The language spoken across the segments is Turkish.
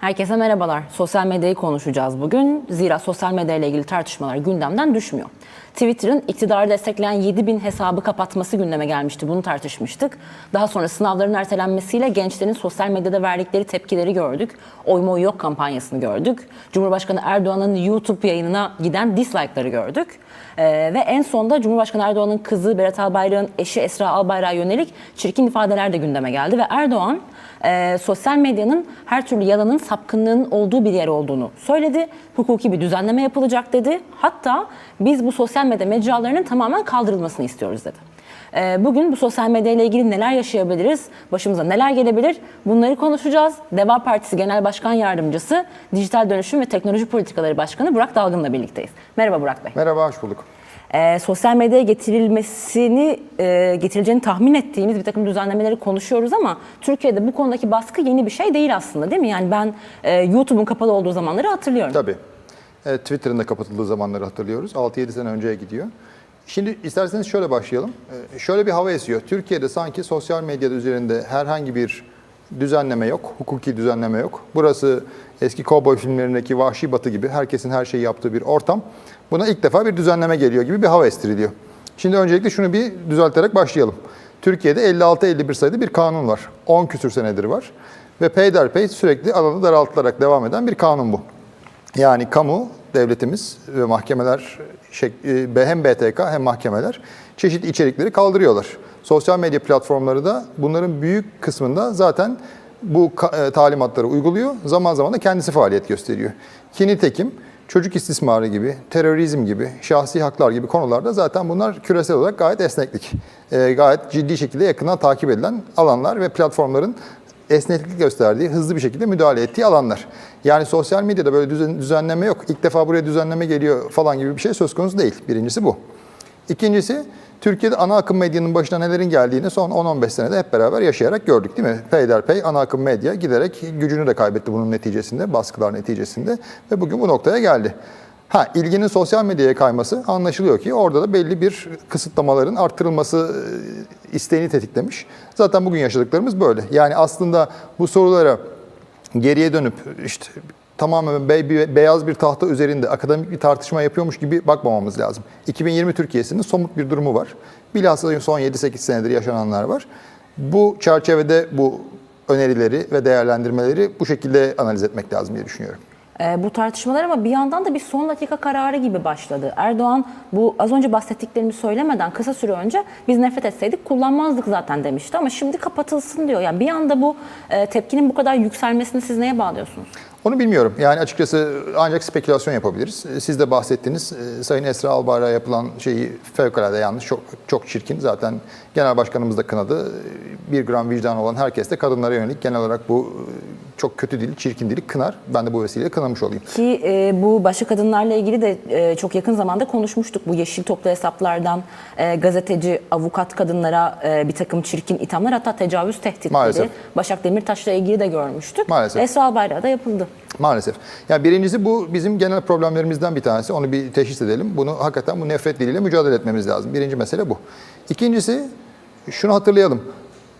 Herkese merhabalar. Sosyal medyayı konuşacağız bugün. Zira sosyal medya ile ilgili tartışmalar gündemden düşmüyor. Twitter'ın iktidarı destekleyen 7000 hesabı kapatması gündeme gelmişti. Bunu tartışmıştık. Daha sonra sınavların ertelenmesiyle gençlerin sosyal medyada verdikleri tepkileri gördük. Oy moy yok kampanyasını gördük. Cumhurbaşkanı Erdoğan'ın YouTube yayınına giden dislike'ları gördük. Ee, ve en sonda Cumhurbaşkanı Erdoğan'ın kızı Berat Albayrak'ın eşi Esra Albayrak'a yönelik çirkin ifadeler de gündeme geldi. Ve Erdoğan e, sosyal medyanın her türlü yalanın, sapkınlığın olduğu bir yer olduğunu söyledi. Hukuki bir düzenleme yapılacak dedi. Hatta biz bu sosyal medya mecralarının tamamen kaldırılmasını istiyoruz dedi. E, bugün bu sosyal medya ile ilgili neler yaşayabiliriz, başımıza neler gelebilir bunları konuşacağız. Deva Partisi Genel Başkan Yardımcısı, Dijital Dönüşüm ve Teknoloji Politikaları Başkanı Burak Dalgın'la birlikteyiz. Merhaba Burak Bey. Merhaba, hoş bulduk. Ee, sosyal medyaya getirilmesini e, getirileceğini tahmin ettiğimiz bir takım düzenlemeleri konuşuyoruz ama Türkiye'de bu konudaki baskı yeni bir şey değil aslında değil mi? Yani ben e, YouTube'un kapalı olduğu zamanları hatırlıyorum. Tabii. Evet, Twitter'ın da kapatıldığı zamanları hatırlıyoruz. 6-7 sene önceye gidiyor. Şimdi isterseniz şöyle başlayalım. Ee, şöyle bir hava esiyor. Türkiye'de sanki sosyal medyada üzerinde herhangi bir düzenleme yok, hukuki düzenleme yok. Burası eski kovboy filmlerindeki vahşi batı gibi herkesin her şeyi yaptığı bir ortam. Buna ilk defa bir düzenleme geliyor gibi bir hava estiriliyor. Şimdi öncelikle şunu bir düzelterek başlayalım. Türkiye'de 56-51 sayıda bir kanun var. 10 küsür senedir var. Ve peyderpey sürekli alanı daraltılarak devam eden bir kanun bu. Yani kamu, devletimiz ve mahkemeler, e, hem BTK hem mahkemeler çeşitli içerikleri kaldırıyorlar. Sosyal medya platformları da bunların büyük kısmında zaten bu e, talimatları uyguluyor. Zaman zaman da kendisi faaliyet gösteriyor. Ki nitekim çocuk istismarı gibi, terörizm gibi, şahsi haklar gibi konularda zaten bunlar küresel olarak gayet esneklik. E, gayet ciddi şekilde yakından takip edilen alanlar ve platformların esneklik gösterdiği, hızlı bir şekilde müdahale ettiği alanlar. Yani sosyal medyada böyle düzen- düzenleme yok. İlk defa buraya düzenleme geliyor falan gibi bir şey söz konusu değil. Birincisi bu. İkincisi, Türkiye'de ana akım medyanın başına nelerin geldiğini son 10-15 senede hep beraber yaşayarak gördük değil mi? Peyderpey ana akım medya giderek gücünü de kaybetti bunun neticesinde, baskılar neticesinde ve bugün bu noktaya geldi. Ha, ilginin sosyal medyaya kayması anlaşılıyor ki orada da belli bir kısıtlamaların arttırılması e, isteğini tetiklemiş. Zaten bugün yaşadıklarımız böyle. Yani aslında bu sorulara geriye dönüp işte tamamen be- be- beyaz bir tahta üzerinde akademik bir tartışma yapıyormuş gibi bakmamamız lazım. 2020 Türkiye'sinin somut bir durumu var. Bilhassa son 7-8 senedir yaşananlar var. Bu çerçevede bu önerileri ve değerlendirmeleri bu şekilde analiz etmek lazım diye düşünüyorum. Ee, bu tartışmalar ama bir yandan da bir son dakika kararı gibi başladı. Erdoğan bu az önce bahsettiklerimi söylemeden kısa süre önce biz nefret etseydik kullanmazdık zaten demişti ama şimdi kapatılsın diyor. Yani bir anda bu e, tepkinin bu kadar yükselmesini siz neye bağlıyorsunuz? Onu bilmiyorum. Yani açıkçası ancak spekülasyon yapabiliriz. Siz de bahsettiniz. e, Sayın Esra Albayrak'a yapılan şeyi fevkalade yanlış, çok, çok çirkin. Zaten genel başkanımız da kınadı. Bir gram vicdan olan herkes de kadınlara yönelik genel olarak bu e, çok kötü dili, çirkin dili kınar. Ben de bu vesileyle kınamış olayım. Ki e, bu başka kadınlarla ilgili de e, çok yakın zamanda konuşmuştuk. Bu yeşil toplu hesaplardan e, gazeteci, avukat kadınlara e, bir takım çirkin ithamlar hatta tecavüz tehditleri. Maalesef. Başak Demirtaş'la ilgili de görmüştük. Maalesef. Esra Albayrak'a da yapıldı. Maalesef. Yani birincisi bu bizim genel problemlerimizden bir tanesi. Onu bir teşhis edelim. Bunu hakikaten bu nefret diliyle mücadele etmemiz lazım. Birinci mesele bu. İkincisi şunu hatırlayalım.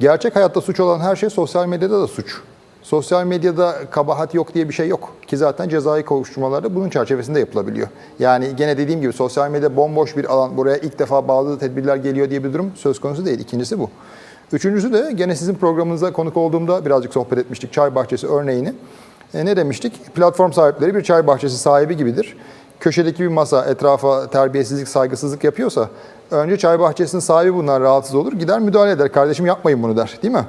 Gerçek hayatta suç olan her şey sosyal medyada da suç. Sosyal medyada kabahat yok diye bir şey yok. Ki zaten cezai kovuşturmalar da bunun çerçevesinde yapılabiliyor. Yani gene dediğim gibi sosyal medya bomboş bir alan. Buraya ilk defa bazı tedbirler geliyor diye bir durum söz konusu değil. İkincisi bu. Üçüncüsü de gene sizin programınıza konuk olduğumda birazcık sohbet etmiştik. Çay bahçesi örneğini. E, ne demiştik? Platform sahipleri bir çay bahçesi sahibi gibidir. Köşedeki bir masa etrafa terbiyesizlik, saygısızlık yapıyorsa önce çay bahçesinin sahibi bundan rahatsız olur. Gider müdahale eder. Kardeşim yapmayın bunu der. Değil mi?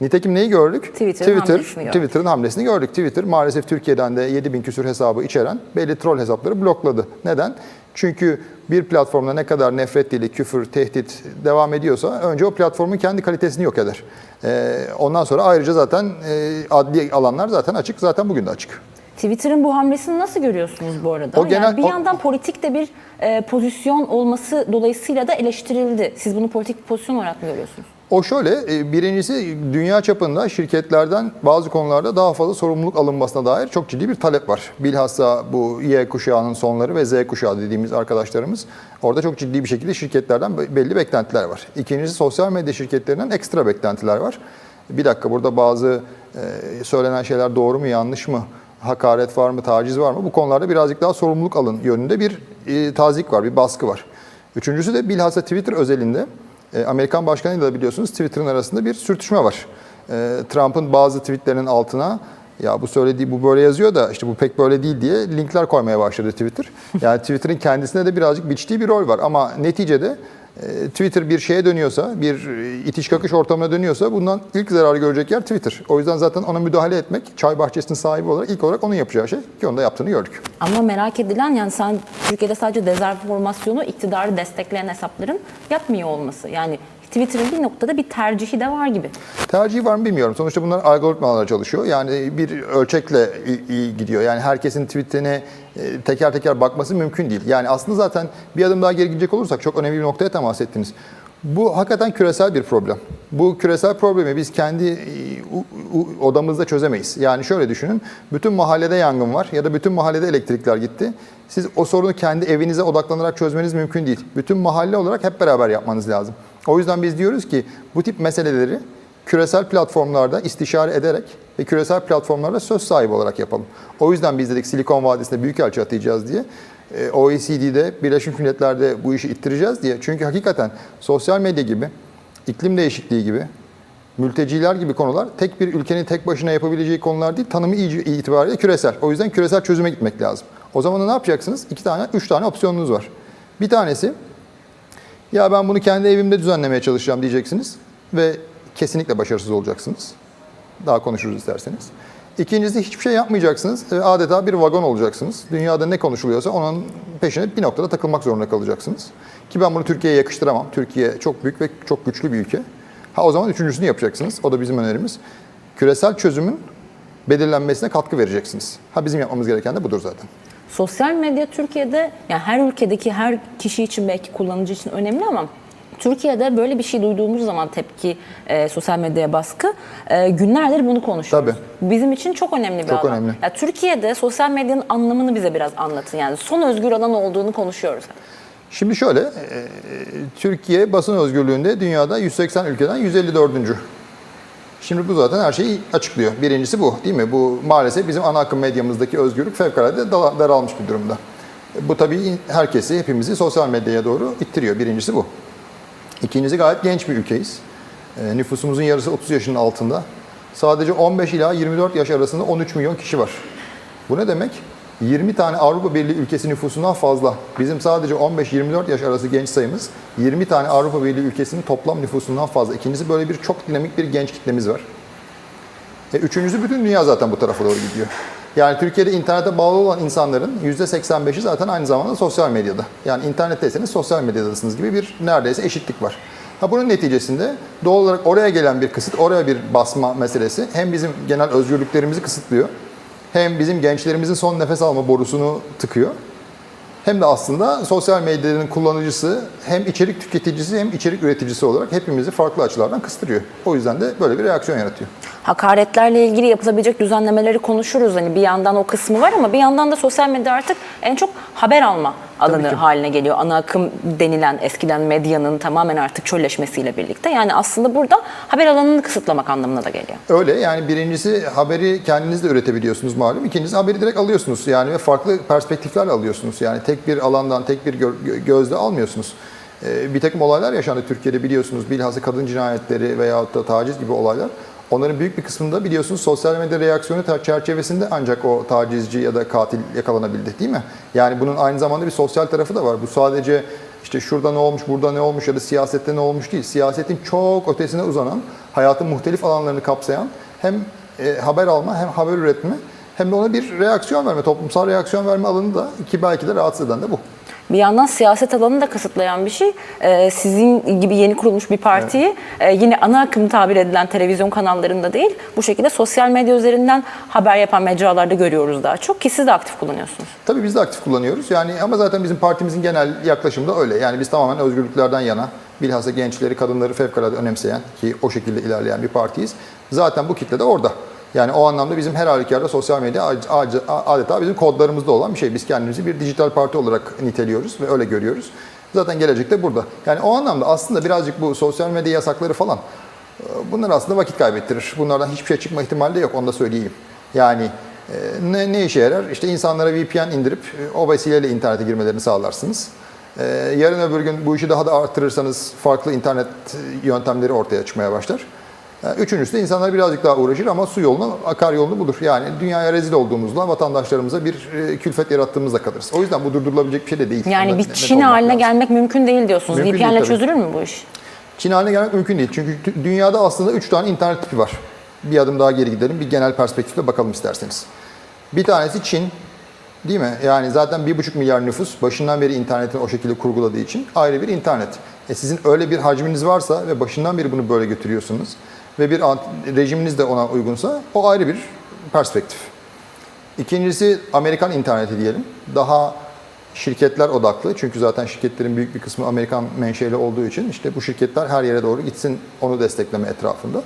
Nitekim neyi gördük? Twitter'ın hamlesini gördük. Twitter'ın hamlesini gördük. Twitter maalesef Türkiye'den de 7000 küsur hesabı içeren belli troll hesapları blokladı. Neden? Çünkü bir platformda ne kadar nefret dili, küfür, tehdit devam ediyorsa önce o platformun kendi kalitesini yok eder. Ee, ondan sonra ayrıca zaten e, adli alanlar zaten açık. Zaten bugün de açık. Twitter'ın bu hamlesini nasıl görüyorsunuz bu arada? O genel- yani bir o- yandan politik de bir e, pozisyon olması dolayısıyla da eleştirildi. Siz bunu politik bir pozisyon olarak mı görüyorsunuz? O şöyle, e, birincisi dünya çapında şirketlerden bazı konularda daha fazla sorumluluk alınmasına dair çok ciddi bir talep var. Bilhassa bu Y kuşağının sonları ve Z kuşağı dediğimiz arkadaşlarımız orada çok ciddi bir şekilde şirketlerden be- belli beklentiler var. İkincisi sosyal medya şirketlerinden ekstra beklentiler var. Bir dakika burada bazı e, söylenen şeyler doğru mu yanlış mı, hakaret var mı, taciz var mı bu konularda birazcık daha sorumluluk alın yönünde bir e, tazik var, bir baskı var. Üçüncüsü de bilhassa Twitter özelinde e, Amerikan başkanıyla da biliyorsunuz Twitter'ın arasında bir sürtüşme var. E, Trump'ın bazı tweetlerinin altına ya bu söylediği bu böyle yazıyor da işte bu pek böyle değil diye linkler koymaya başladı Twitter. Yani Twitter'ın kendisine de birazcık biçtiği bir rol var ama neticede Twitter bir şeye dönüyorsa, bir e, itiş kakış ortamına dönüyorsa bundan ilk zarar görecek yer Twitter. O yüzden zaten ona müdahale etmek, çay bahçesinin sahibi olarak ilk olarak onun yapacağı şey ki onu da yaptığını gördük. Ama merak edilen yani sen Türkiye'de sadece dezenformasyonu iktidarı destekleyen hesapların yapmıyor olması. Yani Twitter'ın bir noktada bir tercihi de var gibi. Tercihi var mı bilmiyorum. Sonuçta bunlar algoritmalarla çalışıyor. Yani bir ölçekle i- i- gidiyor. Yani herkesin tweetine e, teker teker bakması mümkün değil. Yani aslında zaten bir adım daha geri gidecek olursak çok önemli bir noktaya temas ettiniz. Bu hakikaten küresel bir problem. Bu küresel problemi biz kendi e, odamızda çözemeyiz. Yani şöyle düşünün. Bütün mahallede yangın var ya da bütün mahallede elektrikler gitti. Siz o sorunu kendi evinize odaklanarak çözmeniz mümkün değil. Bütün mahalle olarak hep beraber yapmanız lazım. O yüzden biz diyoruz ki bu tip meseleleri küresel platformlarda istişare ederek ve küresel platformlarda söz sahibi olarak yapalım. O yüzden biz dedik Silikon Vadisi'nde büyükelçi atayacağız diye. E, OECD'de, Birleşmiş Milletler'de bu işi ittireceğiz diye. Çünkü hakikaten sosyal medya gibi, iklim değişikliği gibi, mülteciler gibi konular tek bir ülkenin tek başına yapabileceği konular değil, tanımı itibariyle küresel. O yüzden küresel çözüme gitmek lazım. O zaman ne yapacaksınız? İki tane, üç tane opsiyonunuz var. Bir tanesi ya ben bunu kendi evimde düzenlemeye çalışacağım diyeceksiniz ve kesinlikle başarısız olacaksınız. Daha konuşuruz isterseniz. İkincisi hiçbir şey yapmayacaksınız. ve Adeta bir vagon olacaksınız. Dünyada ne konuşuluyorsa onun peşine bir noktada takılmak zorunda kalacaksınız. Ki ben bunu Türkiye'ye yakıştıramam. Türkiye çok büyük ve çok güçlü bir ülke. Ha o zaman üçüncüsünü yapacaksınız. O da bizim önerimiz. Küresel çözümün belirlenmesine katkı vereceksiniz. Ha bizim yapmamız gereken de budur zaten. Sosyal medya Türkiye'de yani her ülkedeki her kişi için belki kullanıcı için önemli ama Türkiye'de böyle bir şey duyduğumuz zaman tepki, e, sosyal medyaya baskı, e, günlerdir bunu konuşuyoruz. Bizim için çok önemli bir Çok alan. önemli. Ya Türkiye'de sosyal medyanın anlamını bize biraz anlatın. Yani son özgür alan olduğunu konuşuyoruz. Şimdi şöyle, e, Türkiye basın özgürlüğünde dünyada 180 ülkeden 154. Şimdi bu zaten her şeyi açıklıyor. Birincisi bu değil mi? Bu maalesef bizim ana akım medyamızdaki özgürlük fevkalade daralmış bir durumda. Bu tabii herkesi, hepimizi sosyal medyaya doğru ittiriyor. Birincisi bu. İkincisi gayet genç bir ülkeyiz. E, nüfusumuzun yarısı 30 yaşının altında. Sadece 15 ila 24 yaş arasında 13 milyon kişi var. Bu ne demek? 20 tane Avrupa Birliği ülkesi nüfusundan fazla. Bizim sadece 15-24 yaş arası genç sayımız 20 tane Avrupa Birliği ülkesinin toplam nüfusundan fazla. İkincisi böyle bir çok dinamik bir genç kitlemiz var. E, üçüncüsü bütün dünya zaten bu tarafa doğru gidiyor. Yani Türkiye'de internete bağlı olan insanların %85'i zaten aynı zamanda sosyal medyada. Yani internetteyseniz sosyal medyadasınız gibi bir neredeyse eşitlik var. Ha bunun neticesinde doğal olarak oraya gelen bir kısıt, oraya bir basma meselesi hem bizim genel özgürlüklerimizi kısıtlıyor, hem bizim gençlerimizin son nefes alma borusunu tıkıyor. Hem de aslında sosyal medyanın kullanıcısı hem içerik tüketicisi hem içerik üreticisi olarak hepimizi farklı açılardan kıstırıyor. O yüzden de böyle bir reaksiyon yaratıyor. Hakaretlerle ilgili yapılabilecek düzenlemeleri konuşuruz. Hani bir yandan o kısmı var ama bir yandan da sosyal medya artık en çok haber alma alanı haline geliyor. Ana akım denilen eskiden medyanın tamamen artık çölleşmesiyle birlikte. Yani aslında burada haber alanını kısıtlamak anlamına da geliyor. Öyle yani birincisi haberi kendiniz de üretebiliyorsunuz malum. İkincisi haberi direkt alıyorsunuz yani ve farklı perspektiflerle alıyorsunuz. Yani tek bir alandan, tek bir gö- gö- gözle almıyorsunuz. Ee, bir takım olaylar yaşandı Türkiye'de biliyorsunuz. Bilhassa kadın cinayetleri veyahut da taciz gibi olaylar. Onların büyük bir kısmında biliyorsunuz sosyal medya reaksiyonu çerçevesinde ancak o tacizci ya da katil yakalanabildi değil mi? Yani bunun aynı zamanda bir sosyal tarafı da var. Bu sadece işte şurada ne olmuş, burada ne olmuş ya da siyasette ne olmuş değil. Siyasetin çok ötesine uzanan, hayatın muhtelif alanlarını kapsayan hem e, haber alma hem haber üretme hem de ona bir reaksiyon verme, toplumsal reaksiyon verme alanı da ki belki de rahatsız eden de bu. Bir yandan siyaset alanını da kısıtlayan bir şey. Ee, sizin gibi yeni kurulmuş bir partiyi e, yine ana akım tabir edilen televizyon kanallarında değil, bu şekilde sosyal medya üzerinden haber yapan mecralarda görüyoruz daha çok ki siz de aktif kullanıyorsunuz. Tabii biz de aktif kullanıyoruz. Yani ama zaten bizim partimizin genel yaklaşımı da öyle. Yani biz tamamen özgürlüklerden yana, bilhassa gençleri, kadınları fevkalade önemseyen ki o şekilde ilerleyen bir partiyiz. Zaten bu kitle de orada. Yani o anlamda bizim her halükarda sosyal medya adeta bizim kodlarımızda olan bir şey. Biz kendimizi bir dijital parti olarak niteliyoruz ve öyle görüyoruz. Zaten gelecekte burada. Yani o anlamda aslında birazcık bu sosyal medya yasakları falan E, Bunlar aslında vakit kaybettirir. Bunlardan hiçbir şey çıkma ihtimali de yok, onu da söyleyeyim. Yani e, ne, ne işe yarar? İşte insanlara VPN indirip e, o vesileyle internete girmelerini sağlarsınız. Yarın öbür gün bu işi daha da arttırırsanız farklı internet yöntemleri ortaya çıkmaya başlar. Üçüncüsü de insanlar birazcık daha uğraşır ama su yolunu, akar yolunu bulur. Yani dünyaya rezil olduğumuzda vatandaşlarımıza bir e, külfet yarattığımızda kalırız. O yüzden bu durdurulabilecek bir şey de değil. Yani bir Çin haline lazım. gelmek mümkün değil diyorsunuz. Mümkün VPN'le çözülür mü bu iş? Çin haline gelmek mümkün değil. Çünkü dünyada aslında 3 tane internet tipi var. Bir adım daha geri gidelim. Bir genel perspektifle bakalım isterseniz. Bir tanesi Çin. Değil mi? Yani zaten 1,5 milyar nüfus başından beri interneti o şekilde kurguladığı için ayrı bir internet. E sizin öyle bir hacminiz varsa ve başından beri bunu böyle götürüyorsunuz ve bir rejiminiz de ona uygunsa o ayrı bir perspektif. İkincisi Amerikan interneti diyelim. Daha şirketler odaklı. Çünkü zaten şirketlerin büyük bir kısmı Amerikan menşeli olduğu için işte bu şirketler her yere doğru gitsin onu destekleme etrafında.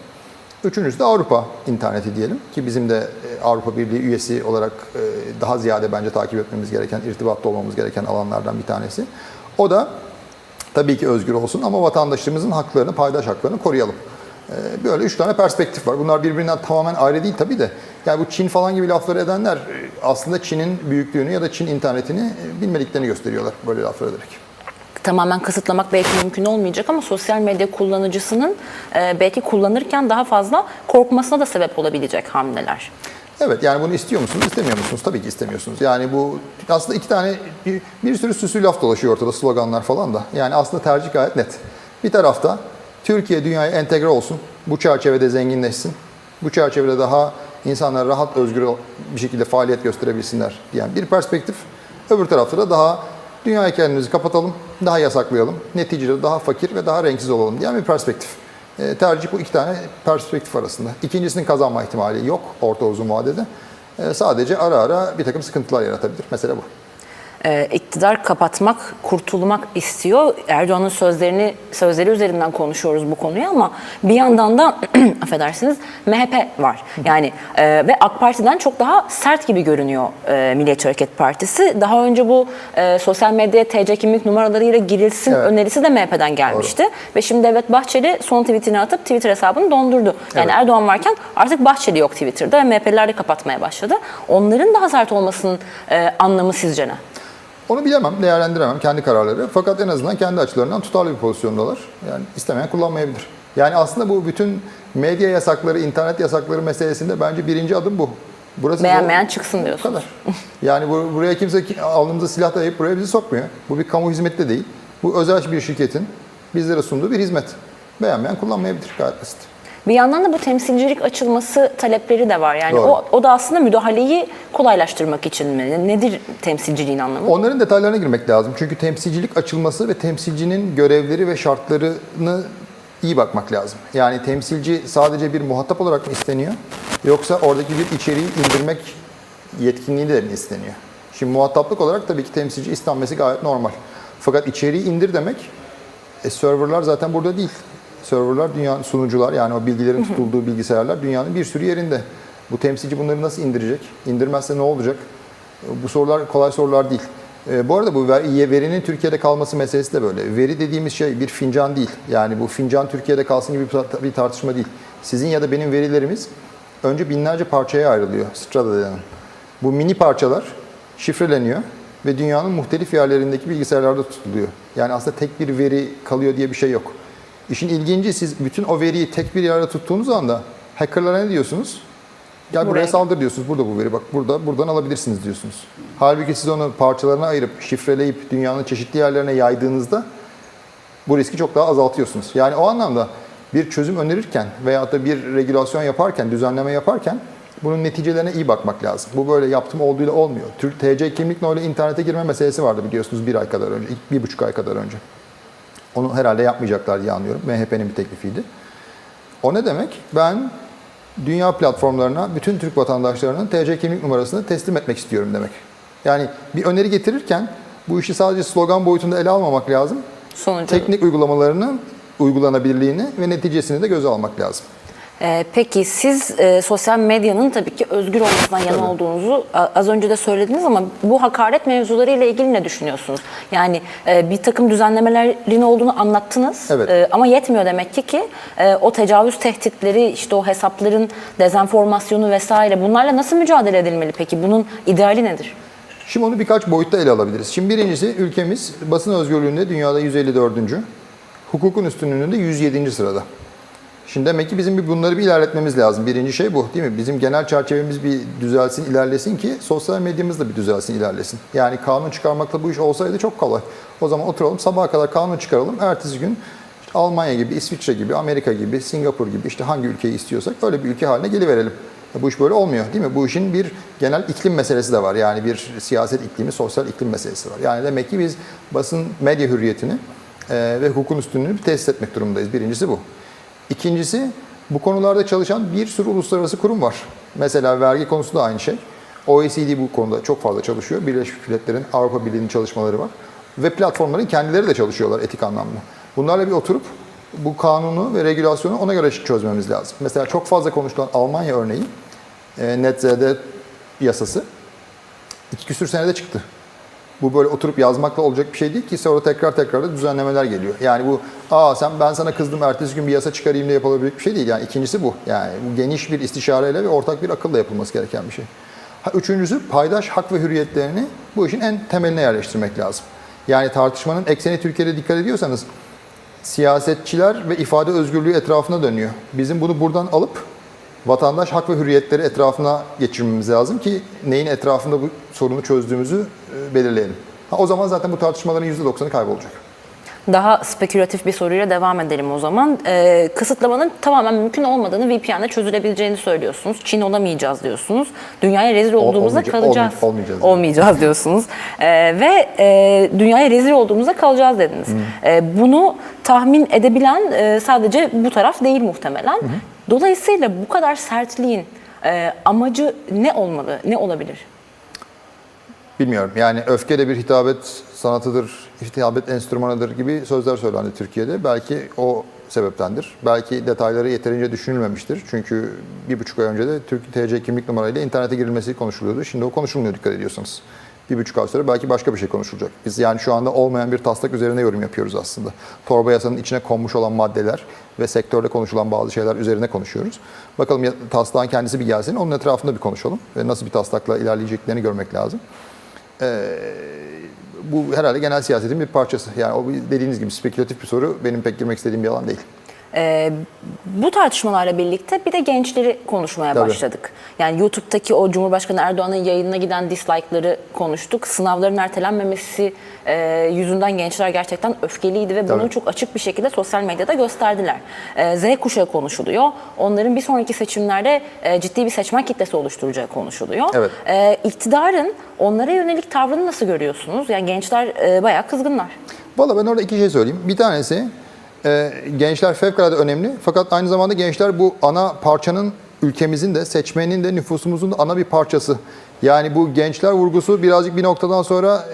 Üçüncüsü de Avrupa interneti diyelim ki bizim de e, Avrupa Birliği üyesi olarak e, daha ziyade bence takip etmemiz gereken, irtibatta olmamız gereken alanlardan bir tanesi. O da tabii ki özgür olsun ama vatandaşlarımızın haklarını, paydaş haklarını koruyalım. Ee, Böyle üç tane perspektif var. Bunlar birbirinden tamamen ayrı değil tabii de. Yani bu Çin falan gibi lafları edenler e, aslında Çin'in büyüklüğünü ya da Çin internetini e, bilmediklerini gösteriyorlar böyle laflar ederek. Tamamen kısıtlamak belki mümkün olmayacak ama sosyal medya kullanıcısının e, belki kullanırken daha fazla korkmasına da sebep olabilecek hamleler. Evet yani bunu istiyor musunuz, istemiyor musunuz? Tabii ki istemiyorsunuz. Yani bu aslında iki tane, bir, bir sürü süslü laf dolaşıyor ortada, sloganlar falan da. Yani aslında tercih gayet net. Bir tarafta Türkiye dünyaya entegre olsun, bu çerçevede zenginleşsin, bu çerçevede daha insanlar rahat, özgür bir şekilde faaliyet gösterebilsinler diyen bir perspektif. Öbür tarafta da daha dünyaya kendimizi kapatalım, daha yasaklayalım, neticede daha fakir ve daha renksiz olalım diyen bir perspektif. E, tercih bu iki tane perspektif arasında. İkincisinin kazanma ihtimali yok orta uzun vadede. E, sadece ara ara bir takım sıkıntılar yaratabilir. Mesele bu. E, iktidar kapatmak, kurtulmak istiyor. Erdoğan'ın sözlerini sözleri üzerinden konuşuyoruz bu konuyu ama bir yandan da affedersiniz MHP var. Yani e, ve AK Parti'den çok daha sert gibi görünüyor e, Milliyetçi Hareket Partisi. Daha önce bu e, sosyal medyaya TC kimlik numaralarıyla girilsin Evet. önerisi de MHP'den gelmişti. Ve şimdi Devlet Bahçeli son tweetini atıp Twitter hesabını dondurdu. Yani Evet. Erdoğan varken artık Bahçeli yok Twitter'da ve MHP'liler de kapatmaya başladı. Onların daha sert olmasının e, anlamı sizce ne? Onu bilemem, değerlendiremem kendi kararları. Fakat en azından kendi açılarından tutarlı bir pozisyondalar. Yani istemeyen kullanmayabilir. Yani aslında bu bütün medya yasakları, internet yasakları meselesinde bence birinci adım bu. Burası Beğenmeyen zor- çıksın Bu diyorsunuz. kadar. Yani bu, buraya kimse ki- alnımıza silah dayayıp buraya bizi sokmuyor. Bu bir kamu hizmeti de değil. Bu özel bir şirketin bizlere sunduğu bir hizmet. Beğenmeyen kullanmayabilir gayet basit. Bir yandan da bu temsilcilik açılması talepleri de var. Yani Doğru. o, o da aslında müdahaleyi kolaylaştırmak için mi? Nedir temsilciliğin anlamı? Onların detaylarına girmek lazım. Çünkü temsilcilik açılması ve temsilcinin görevleri ve şartlarını iyi bakmak lazım. Yani temsilci sadece bir muhatap olarak mı isteniyor? Yoksa oradaki bir içeriği indirmek yetkinliği de mi isteniyor? Şimdi muhataplık olarak tabii ki temsilci istenmesi gayet normal. Fakat içeriği indir demek, e, serverlar zaten burada değil. Serverlar dünya sunucular yani o bilgilerin tutulduğu bilgisayarlar dünyanın bir sürü yerinde. Bu temsilci bunları nasıl indirecek? İndirmezse ne olacak? Bu sorular kolay sorular değil. E, bu arada bu ver- verinin Türkiye'de kalması meselesi de böyle. Veri dediğimiz şey bir fincan değil. Yani bu fincan Türkiye'de kalsın gibi bir tar- bir tartışma değil. Sizin ya da benim verilerimiz önce binlerce parçaya ayrılıyor. Strada denen. Bu mini parçalar şifreleniyor ve dünyanın muhtelif yerlerindeki bilgisayarlarda tutuluyor. Yani aslında tek bir veri kalıyor diye bir şey yok. İşin ilginci siz bütün o veriyi tek bir yerde tuttuğunuz anda hackerlara ne diyorsunuz? Gel buraya Buraya. saldır diyorsunuz. Burada bu veri bak burada buradan alabilirsiniz diyorsunuz. Halbuki siz onu parçalarına ayırıp şifreleyip dünyanın çeşitli yerlerine yaydığınızda bu riski çok daha azaltıyorsunuz. Yani o anlamda bir çözüm önerirken veyahut da bir regülasyon yaparken, düzenleme yaparken bunun neticelerine iyi bakmak lazım. Bu böyle yaptım olduğuyla olmuyor. Türk TC kimlik ile internete girme meselesi vardı biliyorsunuz bir ay kadar önce, bir buçuk ay kadar önce. Onu herhalde yapmayacaklar diye anlıyorum. MHP'nin bir teklifiydi. O ne demek? Ben dünya platformlarına bütün Türk vatandaşlarının TC kimlik numarasını teslim etmek istiyorum demek. Yani bir öneri getirirken bu işi sadece slogan boyutunda ele almamak lazım. Sonucu Teknik uygulamalarının uygulanabilirliğini ve neticesini de göze almak lazım. Ee, peki siz e, sosyal medyanın tabii ki özgür olmasından yana olduğunuzu a- az önce de söylediniz ama bu hakaret mevzuları ile ilgili ne düşünüyorsunuz? Yani e, bir takım düzenlemelerin olduğunu anlattınız Evet. E, ama yetmiyor demek ki ki e, o tecavüz tehditleri, işte o hesapların dezenformasyonu vesaire bunlarla nasıl mücadele edilmeli peki? Bunun ideali nedir? Şimdi onu birkaç boyutta ele alabiliriz. Şimdi birincisi ülkemiz basın özgürlüğünde dünyada 154. Hukukun üstünlüğünde 107. sırada. Şimdi demek ki bizim bir bunları bir ilerletmemiz lazım. Birinci şey bu değil mi? Bizim genel çerçevemiz bir düzelsin, ilerlesin ki sosyal medyamız da bir düzelsin, ilerlesin. Yani kanun çıkarmakla bu iş olsaydı çok kolay. O zaman oturalım sabaha kadar kanun çıkaralım. Ertesi gün işte Almanya gibi, İsviçre gibi, Amerika gibi, Singapur gibi işte hangi ülkeyi istiyorsak öyle bir ülke haline geliverelim. Bu iş böyle olmuyor değil mi? Bu işin bir genel iklim meselesi de var. Yani bir siyaset iklimi, sosyal iklim meselesi var. Yani demek ki biz basın medya hürriyetini e, ve hukukun üstünlüğünü tesis etmek durumundayız. Birincisi bu. İkincisi bu konularda çalışan bir sürü uluslararası kurum var. Mesela vergi konusunda aynı şey. OECD bu konuda çok fazla çalışıyor. Birleşmiş Milletler'in Avrupa Birliği'nin çalışmaları var. Ve platformların kendileri de çalışıyorlar etik anlamda. Bunlarla bir oturup bu kanunu ve regülasyonu ona göre çözmemiz lazım. Mesela çok fazla konuşulan Almanya örneği, e, NetzD yasası iki küsür senede çıktı. Bu böyle oturup yazmakla olacak bir şey değil ki sonra tekrar tekrar da düzenlemeler geliyor. Yani bu aa sen ben sana kızdım ertesi gün bir yasa çıkarayım diye yapılabilecek bir şey değil. Yani ikincisi bu. Yani geniş bir istişareyle ve ortak bir akılla yapılması gereken bir şey. Ha, üçüncüsü paydaş hak ve hürriyetlerini bu işin en temeline yerleştirmek lazım. Yani tartışmanın ekseni Türkiye'de dikkat ediyorsanız siyasetçiler ve ifade özgürlüğü etrafına dönüyor. Bizim bunu buradan alıp vatandaş hak ve hürriyetleri etrafına geçirmemiz lazım ki neyin etrafında bu sorunu çözdüğümüzü e, belirleyelim. Ha, o zaman zaten bu tartışmaların %90'ı kaybolacak. Daha spekülatif bir soruyla devam edelim o zaman. Ee, kısıtlamanın tamamen mümkün olmadığını VPN'le çözülebileceğini söylüyorsunuz. Çin olamayacağız diyorsunuz. Dünyaya rezil olduğumuzda olmayacak- kalacağız. olmay- olmayacağız. Olmayacağız diyorsunuz. Ee, ve e, dünyaya rezil olduğumuzda kalacağız dediniz. Ee, bunu tahmin edebilen e, sadece bu taraf değil muhtemelen. Dolayısıyla bu kadar sertliğin e, amacı ne olmalı, ne olabilir? Bilmiyorum. Yani öfke de bir hitabet sanatıdır, hitabet enstrümanıdır gibi sözler söylendi Türkiye'de. Belki o sebeptendir. Belki detayları yeterince düşünülmemiştir. Çünkü bir buçuk ay önce de Türk TC kimlik numarayla internete girilmesi konuşuluyordu. Şimdi o konuşulmuyor dikkat ediyorsanız. Bir buçuk ay sonra belki başka bir şey konuşulacak. Biz yani şu anda olmayan bir taslak üzerine yorum yapıyoruz aslında. Torba yasanın içine konmuş olan maddeler ve sektörde konuşulan bazı şeyler üzerine konuşuyoruz. Bakalım taslağın kendisi bir gelsin, onun etrafında bir konuşalım ve nasıl bir taslakla ilerleyeceklerini görmek lazım bu herhalde genel siyasetin bir parçası. Yani o dediğiniz gibi spekülatif bir soru. Benim pek girmek istediğim bir alan değil. Ee, bu tartışmalarla birlikte bir de gençleri konuşmaya Tabii. başladık. Yani YouTube'daki o Cumhurbaşkanı Erdoğan'ın yayınına giden dislike'ları konuştuk. Sınavların ertelenmemesi e, yüzünden gençler gerçekten öfkeliydi ve bunu çok açık bir şekilde sosyal medyada gösterdiler. Ee, Z kuşağı konuşuluyor. Onların bir sonraki seçimlerde e, ciddi bir seçmen kitlesi oluşturacağı konuşuluyor. Evet. Ee, iktidarın onlara yönelik tavrını nasıl görüyorsunuz? Yani gençler e, bayağı kızgınlar. Valla ben orada iki şey söyleyeyim. Bir tanesi e, gençler fevkalade önemli. Fakat aynı zamanda gençler bu ana parçanın ülkemizin de seçmenin de nüfusumuzun da ana bir parçası. Yani bu gençler vurgusu birazcık bir noktadan sonra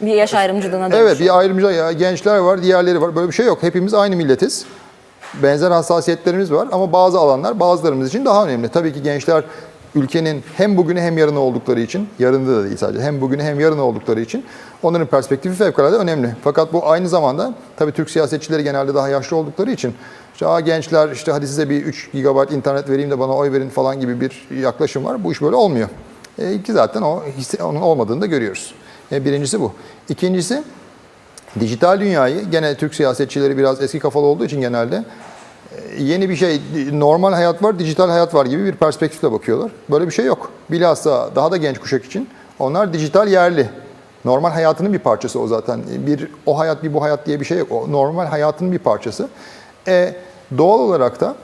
e, Bir yaş ayrımcılığına dönüşüyor. Evet bir ayrımcı ya gençler var, diğerleri var. Böyle bir şey yok. Hepimiz aynı milletiz. Benzer hassasiyetlerimiz var ama bazı alanlar bazılarımız için daha önemli. Tabii ki gençler ülkenin hem bugünü hem yarını oldukları için, yarında da değil sadece, hem bugünü hem yarını oldukları için onların perspektifi fevkalade önemli. Fakat bu aynı zamanda tabii Türk siyasetçileri genelde daha yaşlı oldukları için işte "Aa, gençler işte hadi size bir 3 GB internet vereyim de bana oy verin falan gibi bir yaklaşım var. Bu iş böyle olmuyor. E, ki zaten o hissi- onun olmadığını da görüyoruz. E, birincisi bu. İkincisi Dijital dünyayı gene Türk siyasetçileri biraz eski kafalı olduğu için genelde yeni bir şey, normal hayat var, dijital hayat var gibi bir perspektifle bakıyorlar. Böyle bir şey yok. Bilhassa daha da genç kuşak için onlar dijital yerli. Normal hayatının bir parçası o zaten. Bir o hayat bir bu hayat diye bir şey yok. O normal hayatının bir parçası. E, doğal olarak da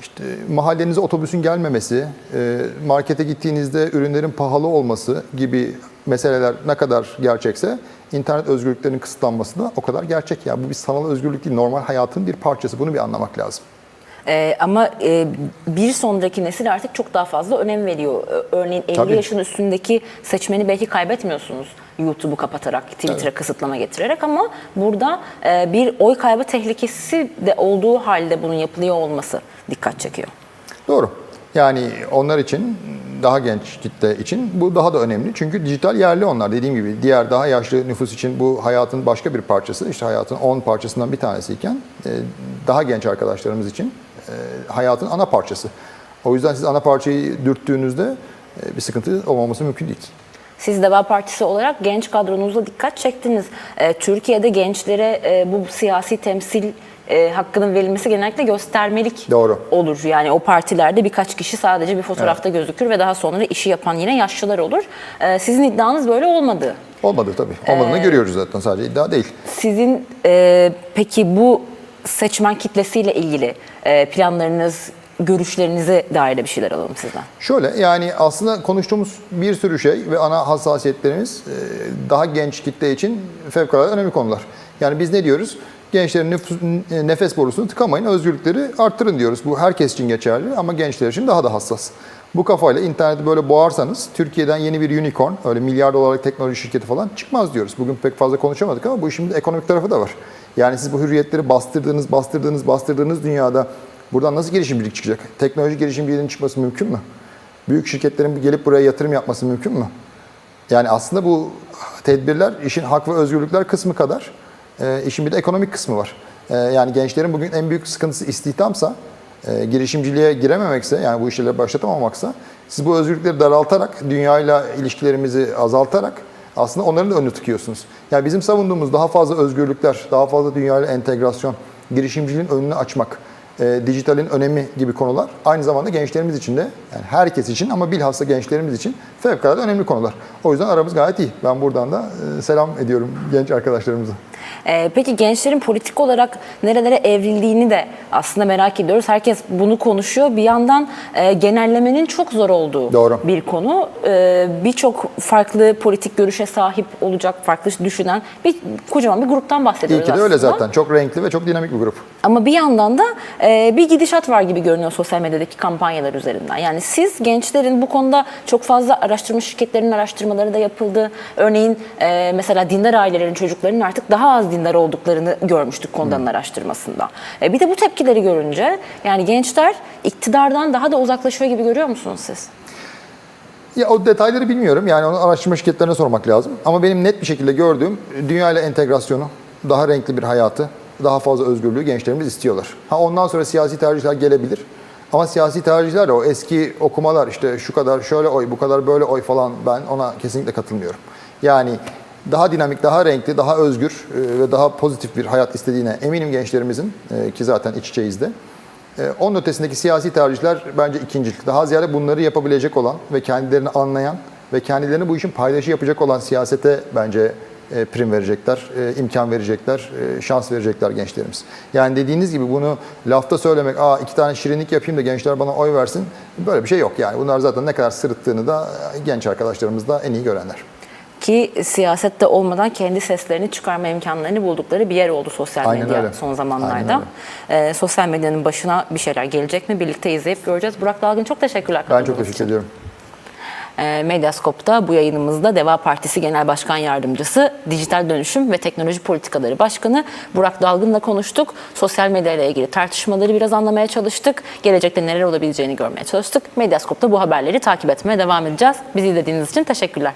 işte mahallenize otobüsün gelmemesi, e, markete gittiğinizde ürünlerin pahalı olması gibi meseleler ne kadar gerçekse internet özgürlüklerinin kısıtlanması da o kadar gerçek. Ya bu bir sanal özgürlük değil, normal hayatın bir parçası. Bunu bir anlamak lazım. Ee, ama e, bir sonraki nesil artık çok daha fazla önem veriyor. Ö- Örneğin 50 Tabii. yaşın üstündeki seçmeni belki kaybetmiyorsunuz YouTube'u kapatarak, Twitter'a kısıtlama getirerek ama burada e, bir oy kaybı tehlikesi de olduğu halde bunun yapılıyor olması dikkat çekiyor. Doğru. Yani onlar için daha genç kitle için bu daha da önemli. Çünkü dijital yerli onlar. Dediğim gibi diğer daha yaşlı nüfus için bu hayatın başka bir parçası. İşte hayatın 10 parçasından bir tanesiyken e, daha genç arkadaşlarımız için e, hayatın ana parçası. O yüzden siz ana parçayı dürttüğünüzde e, bir sıkıntı olmaması mümkün değil. Siz Deva Partisi olarak genç kadronuzla dikkat çektiniz. Ee, Türkiye'de gençlere e, bu siyasi temsil e, hakkının verilmesi genellikle göstermelik Doğru. olur. Yani o partilerde birkaç kişi sadece bir fotoğrafta gözükür ve daha sonra işi yapan yine yaşlılar olur. Ee, sizin iddianız böyle olmadı. Olmadı tabii. Olmadığını görüyoruz zaten sadece iddia değil. Sizin e, peki bu seçmen kitlesiyle ilgili e, planlarınız, görüşlerinize dair de bir şeyler alalım sizden. Şöyle yani aslında konuştuğumuz bir sürü şey ve ana hassasiyetlerimiz e, daha genç kitle için fevkalade önemli konular. Yani biz ne diyoruz? Gençlerin nefes borusunu tıkamayın, özgürlükleri arttırın diyoruz. Bu herkes için geçerli ama gençler için daha da hassas. Bu kafayla interneti böyle boğarsanız Türkiye'den yeni bir unicorn, öyle milyar dolarlık teknoloji şirketi falan çıkmaz diyoruz. Bugün pek fazla konuşamadık ama bu işin de ekonomik tarafı da var. Yani siz bu hürriyetleri bastırdığınız, bastırdığınız, bastırdığınız dünyada buradan nasıl girişimcilik çıkacak? Teknoloji girişimciliğinin çıkması mümkün mü? Büyük şirketlerin gelip buraya yatırım yapması mümkün mü? Yani aslında bu tedbirler işin hak ve özgürlükler kısmı kadar e, işin bir de ekonomik kısmı var. E, yani gençlerin bugün en büyük sıkıntısı istihdamsa, e, girişimciliğe girememekse, yani bu işleri başlatamamaksa, siz bu özgürlükleri daraltarak, dünyayla ilişkilerimizi azaltarak aslında onların da önünü tıkıyorsunuz. Yani bizim savunduğumuz daha fazla özgürlükler, daha fazla dünyayla entegrasyon, girişimciliğin önünü açmak, e, dijitalin önemi gibi konular aynı zamanda gençlerimiz için de yani herkes için ama bilhassa gençlerimiz için fevkalade önemli konular. O yüzden aramız gayet iyi. Ben buradan da e, selam ediyorum genç arkadaşlarımıza. Ee, peki gençlerin politik olarak nerelere evrildiğini de aslında merak ediyoruz. Herkes bunu konuşuyor. Bir yandan e, genellemenin çok zor olduğu Doğru. bir konu. Ee, Birçok farklı politik görüşe sahip olacak, farklı düşünen bir kocaman bir gruptan İyi bahsediyoruz ki de öyle aslında. zaten. Çok renkli ve çok dinamik bir grup. Ama bir yandan da e, bir gidişat var gibi görünüyor sosyal medyadaki kampanyalar üzerinden. Yani siz gençlerin bu konuda çok fazla araştırma şirketlerinin araştırmaları da yapıldı. Örneğin e, mesela dindar ailelerin çocuklarının artık daha az dindar olduklarını görmüştük konuların araştırmasında. E, bir de bu tepkileri görünce yani gençler iktidardan daha da uzaklaşıyor gibi görüyor musunuz siz? Ya o detayları bilmiyorum. Yani onu araştırma şirketlerine sormak lazım. Ama benim net bir şekilde gördüğüm dünya ile entegrasyonu, daha renkli bir hayatı, daha fazla özgürlüğü gençlerimiz istiyorlar. Ha ondan sonra siyasi tercihler gelebilir. Ama siyasi tercihler o eski okumalar işte şu kadar şöyle oy, bu kadar böyle oy falan ben ona kesinlikle katılmıyorum. Yani daha dinamik, daha renkli, daha özgür e, ve daha pozitif bir hayat istediğine eminim gençlerimizin e, ki zaten iç içeyiz de. Ee, Onun ötesindeki siyasi tercihler bence ikincilik. Daha ziyade bunları yapabilecek olan ve kendilerini anlayan ve kendilerini bu işin paydaşı yapacak olan siyasete bence e, prim verecekler, e, imkan verecekler, e, şans verecekler gençlerimiz. Yani dediğiniz gibi bunu lafta söylemek, aa iki tane şirinlik yapayım da gençler bana oy versin, böyle bir şey yok. Yani bunlar zaten ne kadar sırıttığını da e, genç arkadaşlarımız da en iyi görenler. Ki siyasette olmadan kendi seslerini çıkarma imkanlarını buldukları bir yer oldu sosyal Aynen medya öyle. son zamanlarda. Ee, sosyal medyanın başına bir şeyler gelecek mi? Birlikte izleyip göreceğiz. Burak Dalgın çok teşekkürler. Ben çok teşekkür için. ediyorum. Medyaskop'ta bu yayınımızda Deva Partisi Genel Başkan Yardımcısı, Dijital Dönüşüm ve Teknoloji Politikaları Başkanı Burak Dalgın'la konuştuk. Sosyal medya ile ilgili tartışmaları biraz anlamaya çalıştık. Gelecekte neler olabileceğini görmeye çalıştık. Medyaskop'ta bu haberleri takip etmeye devam edeceğiz. Bizi izlediğiniz için teşekkürler.